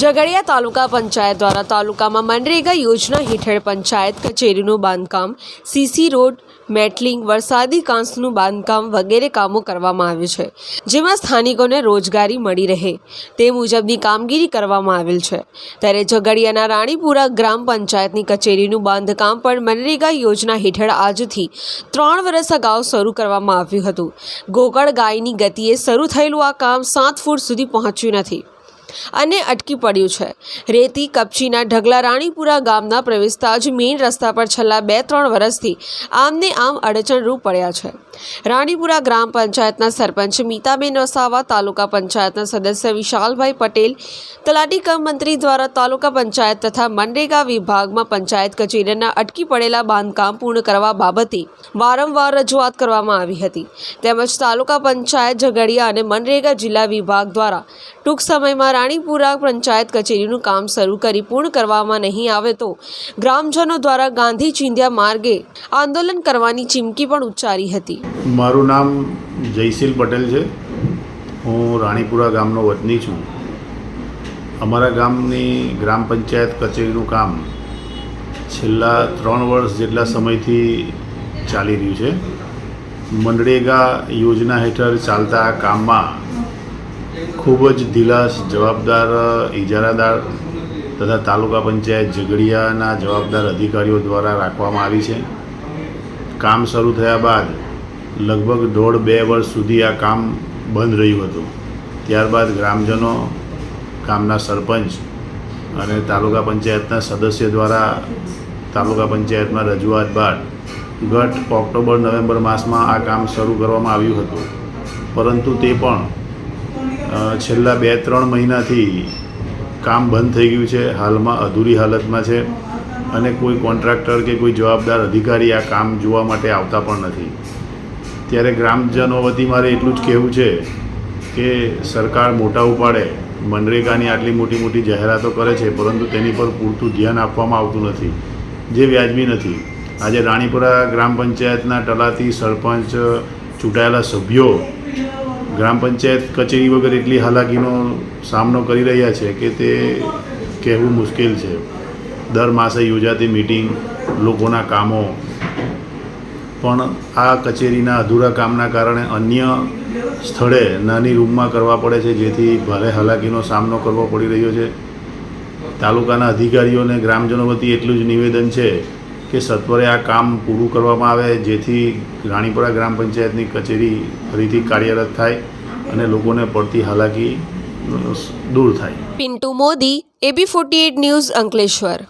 ઝઘડિયા તાલુકા પંચાયત દ્વારા તાલુકામાં મનરેગા યોજના હેઠળ પંચાયત કચેરીનું બાંધકામ, સીસી રોડ, મેટલિંગ, વરસાદી કાંસનું બાંધકામ વગેરે કામો કરવામાં આવ્યું છે, જેમાં સ્થાનિકોને રોજગારી મળી રહે. તે મુજબની કામગીરી કરવામાં આવેલ છે. ત્યારે ઝઘડિયાના રાણીપુરા ગ્રામ પંચાયતની કચેરીનું બાંધકામ પણ મનરેગા યોજના હેઠળ આજથી ત્રણ વર્ષ અગાઉ શરૂ કરવામાં આવ્યું હતું. ગોકળ ગાયની ગતિએ શરૂ થયેલું આ કામ સાત ફૂટ સુધી પહોંચ્યું નથી. અને અટકી પડ્યું છે. રેતી, કપચીના ઢગલા રાણીપુરા ગામના પ્રવેશતા જ મેઇન રસ્તા પર છેલ્લા બે ત્રણ વર્ષથી આમને આમ અડચણરૂપ પડ્યા છે. રાણીપુરા ગ્રામ પંચાયતના સરપંચ મીતાબેન વસાવા, તાલુકા પંચાયતના સદસ્ય વિશાલભાઈ પટેલ, તલાટી કમ મંત્રી દ્વારા તાલુકા પંચાયત તથા મનરેગા વિભાગમાં પંચાયત કચેરીના અટકી પડેલા બાંધકામ પૂર્ણ કરવા બાબતે વારંવાર રજૂઆત કરવામાં આવી હતી. તેમજ તાલુકા પંચાયત ઝઘડિયા અને મનરેગા જિલ્લા વિભાગ દ્વારા ટૂંક સમયમાં રાણીપુરા પંચાયત કચેરીનું કામ શરૂ કરી પૂર્ણ કરવામાં નહીં આવે તો ગ્રામજનો દ્વારા ગાંધી ચિંધ્યા માર્ગે આંદોલન કરવાની ચીમકી પણ ઉચ્ચારી હતી. મારું નામ જયશીલ પટેલ છે. હું રાણીપુરા ગામનો વતની છું. અમારા ગામની ગ્રામ પંચાયત કચેરીનું કામ છેલ્લા ત્રણ વર્ષ જેટલા સમયથી ચાલી રહ્યું છે. મનરેગા યોજના હેઠળ ચાલતા કામમાં ખૂબ જ દિલાસ, જવાબદાર ઇજારાદાર તથા તાલુકા પંચાયત ઝઘડિયાના જવાબદાર અધિકારીઓ દ્વારા રાખવામાં આવી છે. કામ શરૂ થયા બાદ લગભગ દોઢ બે વર્ષ સુધી આ કામ બંધ રહ્યું હતું. ત્યારબાદ ગ્રામજનો ગામના સરપંચ અને તાલુકા પંચાયતના સદસ્ય દ્વારા તાલુકા પંચાયતમાં રજૂઆત બાદ ગત ઓક્ટોબર, નવેમ્બર માસમાં આ કામ શરૂ કરવામાં આવ્યું હતું. પરંતુ તે પણ છેલ્લા બે ત્રણ મહિનાથી કામ બંધ થઈ ગયું છે. હાલમાં અધૂરી હાલતમાં છે અને કોઈ કોન્ટ્રાક્ટર કે કોઈ જવાબદાર અધિકારી આ કામ જોવા માટે આવતા પણ નથી. ત્યારે ગ્રામજનો વતી મારે એટલું જ કહેવું છે કે સરકાર મોટા ઉપાડે. મનરેગાની આટલી મોટી મોટી જાહેરાતો કરે છે, પરંતુ તેની પર પૂરતું ધ્યાન આપવામાં આવતું નથી. જે વ્યાજબી નથી. આજે રાણીપુરા ગ્રામ પંચાયતના તલાટી સરપંચ ચૂંટાયેલા સભ્યો ગ્રામ પંચાયત કચેરી વગર એટલી હાલાકીનો સામનો કરી રહ્યા છે કે તે કહેવું મુશ્કેલ છે. દર માસે યોજાતી મિટિંગ, લોકોના કામો, પણ આ કચેરીના અધૂરા કામના કારણે અન્ય સ્થળે નાની રૂમમાં કરવા પડે છે, જેથી ભારે હાલાકીનો સામનો કરવો પડી રહ્યો છે. તાલુકાના અધિકારીઓને ગ્રામજનો વતી એટલું જ નિવેદન છે કે સત્વરે આ કામ પૂરું કરવામાં આવે, જેથી રાણીપુરા ગ્રામ પંચાયતની કચેરી ફરીથી કાર્યરત થાય અને લોકોને પડતી હાલાકી દૂર થાય. Pintu Modi, AB forty news Ankleshwar.